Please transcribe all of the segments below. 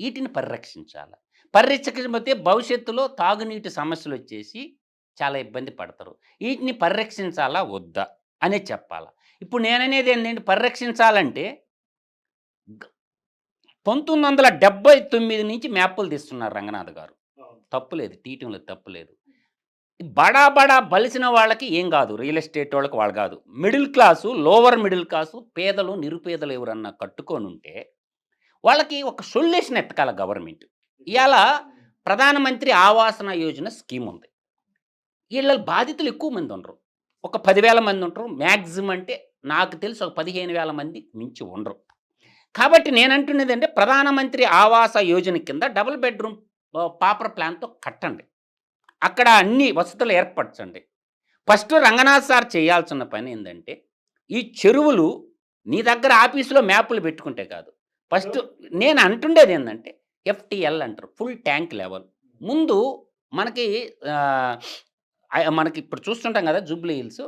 వీటిని పరిరక్షించాలి. పరిరక్షించకపోతే భవిష్యత్తులో తాగునీటి సమస్యలు వచ్చేసి చాలా ఇబ్బంది పడతారు. వీటిని పరిరక్షించాలా? వద్దా? అనేది చెప్పాలా. ఇప్పుడు నేననేది ఏంటంటే పరిరక్షించాలంటే పంతొమ్మిది వందల డెబ్బై తొమ్మిది నుంచి మ్యాపులు తీస్తున్నారు రంగనాథ్ గారు. తప్పులేదు. తీయటంలో తప్పులేదు. బడా బడా బలిసిన వాళ్ళకి ఏం కాదు. రియల్ ఎస్టేట్ వాళ్ళకి వాళ్ళు కాదు. Middle class lower middle class పేదలు నిరుపేదలు ఎవరన్నా కట్టుకొని ఉంటే వాళ్ళకి ఒక సొల్యూషన్ ఎత్తకాల గవర్నమెంట్. ఇవాళ ప్రధానమంత్రి ఆవాసన యోజన స్కీమ్ ఉంది. వీళ్ళ బాధితులు ఎక్కువ మంది ఉండరు. ఒక పదివేల మంది ఉంటారు మ్యాక్సిమం అంటే నాకు తెలిసి ఒక పదిహేను వేల మంది మించి ఉండరు. కాబట్టి నేను అంటున్నది అంటే ప్రధానమంత్రి ఆవాస యోజన కింద డబుల్ బెడ్రూమ్ పాపర్ ప్లాన్తో కట్టండి. అక్కడ అన్ని వసతులు ఏర్పరచండి. ఫస్ట్ రంగనాథ్ సార్ చేయాల్సిన పని ఏంటంటే ఈ చెరువులు నీ దగ్గర ఆఫీసులో మ్యాపులు పెట్టుకుంటే కాదు. ఫస్ట్ నేను అంటుండేది ఏంటంటే ఎఫ్టిఎల్ అంటారు ఫుల్ ట్యాంక్ లెవెల్. ముందు మనకి మనకి ఇప్పుడు చూస్తుంటాం కదా జూబ్లీ హిల్స్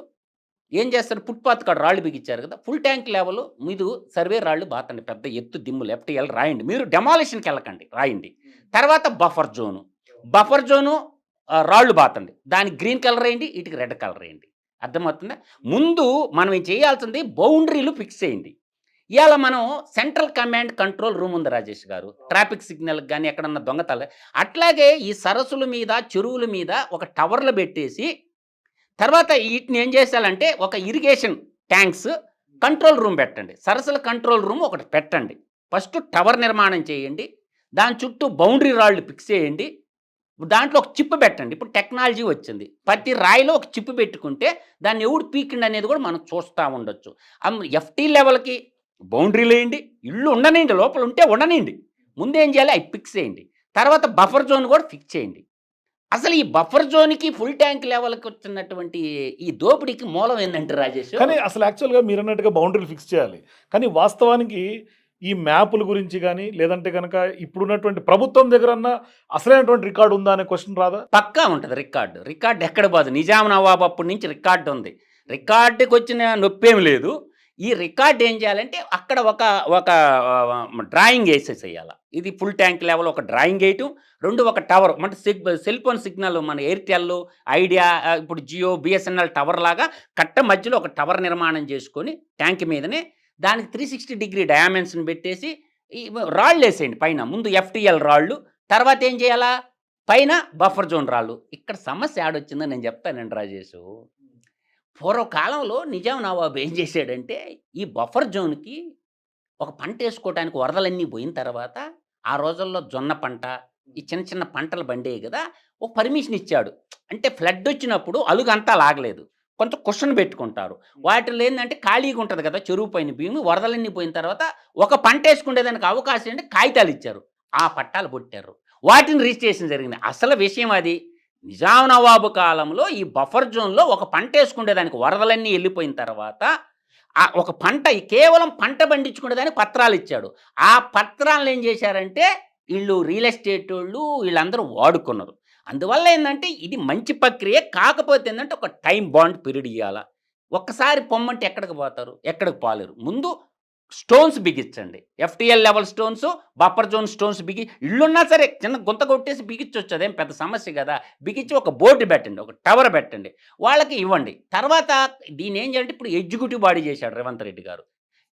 ఏం చేస్తారు? ఫుట్పాత్ కాడ రాళ్ళు బిగించారు కదా ఫుల్ ట్యాంక్ లెవెల్ మీరు సర్వే రాళ్ళు బాతండి పెద్ద ఎత్తు దిమ్ము లెఫ్ట్ ఎల్ రాయండి. మీరు డెమాలిషన్కి వెళ్ళకండి రాయండి. తర్వాత బఫర్ జోను. బఫర్ జోను రాళ్ళు బాతండి. దానికి గ్రీన్ కలర్ వేయండి ఇటుకి రెడ్ కలర్ వేయండి. అర్థమవుతుందా? ముందు మనం ఏం చేయాల్సింది? బౌండరీలు ఫిక్స్ చేయండి. ఇవాళ మనం సెంట్రల్ కమాండ్ కంట్రోల్ రూమ్ ఉంది రాజేష్ గారు. ట్రాఫిక్ సిగ్నల్ కానీ ఎక్కడన్నా దొంగతలు. అట్లాగే ఈ సరస్సుల మీద చెరువుల మీద ఒక టవర్లు పెట్టేసి తర్వాత వీటిని ఏం చేశారంటే ఒక ఇరిగేషన్ ట్యాంక్స్ కంట్రోల్ రూమ్ పెట్టండి. సరస్సుల కంట్రోల్ రూమ్ ఒకటి పెట్టండి. ఫస్ట్ టవర్ నిర్మాణం చేయండి. దాని చుట్టూ బౌండరీ రాళ్ళు ఫిక్స్ చేయండి. దాంట్లో ఒక చిప్ పెట్టండి. ఇప్పుడు టెక్నాలజీ వచ్చింది. ప్రతి రాయిలో ఒక చిప్ పెట్టుకుంటే దాన్ని ఎవడు పీకిండి అనేది కూడా మనం చూస్తూ ఉండొచ్చు. ఎఫ్టీ లెవెల్కి బౌండరీలు వేయండి ఇల్లు ఉండనండి లోపల ఉంటే ఉండనండి ముందు చేయాలి? అవి ఫిక్స్ చేయండి. తర్వాత బఫర్ జోన్ కూడా ఫిక్స్ చేయండి. అసలు ఈ బఫర్ జోన్కి ఫుల్ ట్యాంక్ లెవెల్కి వచ్చినటువంటి ఈ దోపిడీకి మూలం ఏంటంటే రాజేష్? కానీ అసలు యాక్చువల్గా మీరు అన్నట్టుగా బౌండరీలు ఫిక్స్ చేయాలి. కానీ వాస్తవానికి ఈ మ్యాపుల గురించి కానీ లేదంటే కనుక ఇప్పుడున్నటువంటి ప్రభుత్వం దగ్గర అసలైనటువంటి రికార్డు ఉందా అనే క్వశ్చన్ రాదా? పక్కా ఉంటుంది రికార్డు. రికార్డు ఎక్కడ పోదు నిజాం నవాబ్ అప్పటి నుంచి రికార్డు ఉంది. రికార్డుకి వచ్చిన నొప్పేం లేదు. ఈ రికార్డ్ ఏం చేయాలంటే అక్కడ ఒక ఒక డ్రాయింగ్ వేసేసేయాలి. ఇది ఫుల్ ట్యాంక్ లెవెల్ ఒక డ్రాయింగ్ వేయటం. రెండు ఒక టవర్. అంటే సిగ్ సెల్ ఫోన్ సిగ్నల్ మన ఎయిర్టెల్ ఐడియా ఇప్పుడు జియో బిఎస్ఎన్ఎల్ టవర్ లాగా కట్ట మధ్యలో ఒక టవర్ నిర్మాణం చేసుకొని ట్యాంక్ మీదనే దానికి త్రీ సిక్స్టీ డిగ్రీ డయామెన్షన్ పెట్టేసి ఈ రాళ్ళు వేసేయండి పైన. ముందు ఎఫ్టీఎల్ రాళ్ళు తర్వాత ఏం చేయాలా? పైన బఫర్ జోన్ రాళ్ళు. ఇక్కడ సమస్య ఆడొచ్చిందని నేను చెప్తానండి రాజేష్. పూర్వకాలంలో నిజాం నవాబు ఏం చేశాడంటే ఈ బఫర్ జోన్కి ఒక పంట వేసుకోవడానికి వరదలన్నీ పోయిన తర్వాత ఆ రోజుల్లో జొన్న పంట ఈ చిన్న చిన్న పంటలు పండేవి కదా ఒక పర్మిషన్ ఇచ్చాడు. అంటే ఫ్లడ్ వచ్చినప్పుడు అలుగు అంతా లాగలేదు. కొంచెం క్వశ్చన్ పెట్టుకుంటారు. వాటిలో ఏంటంటే ఖాళీగా ఉంటుంది కదా చెరువు పైన భూమి వరదలన్నీ పోయిన తర్వాత ఒక పంట వేసుకునేదానికి అవకాశం అంటే కాగితాలు ఇచ్చారు. ఆ పట్టాలు పుట్టారు వాటిని రిజిస్ట్రేషన్ జరిగింది. అసలు విషయం అది? నిజాం నవాబు కాలంలో ఈ బఫర్ జోన్లో ఒక పంట వేసుకునేదానికి వరదలన్నీ వెళ్ళిపోయిన తర్వాత ఆ ఒక పంట కేవలం పంట పండించుకునేదానికి పత్రాలు ఇచ్చాడు. ఆ పత్రాలను ఏం చేశారంటే వీళ్ళు రియల్ ఎస్టేట్ వాళ్ళు వీళ్ళందరూ వాడుకున్నారు. అందువల్ల ఏంటంటే ఇది మంచి ప్రక్రియ కాకపోతే ఏంటంటే ఒక టైం బాండ్ పీరియడ్ ఇవ్వాలా ఒక్కసారి పొమ్మంటే ఎక్కడికి పోతారు? ఎక్కడికి పోలేరు. ముందు stones బిగించండి FTL level stones buffer zone stones బిగి ఇళ్ళున్నా సరే చిన్న గుంత కొట్టేసి బిగించవచ్చు అదేం పెద్ద సమస్య కదా. బిగించి ఒక బోర్డు పెట్టండి ఒక టవర్ పెట్టండి. వాళ్ళకి ఇవ్వండి. తర్వాత దీని ఏం చేయాలంటే ఇప్పుడు ఎగ్జిక్యూటివ్ బాడీ చేశాడు రేవంత్ రెడ్డి గారు.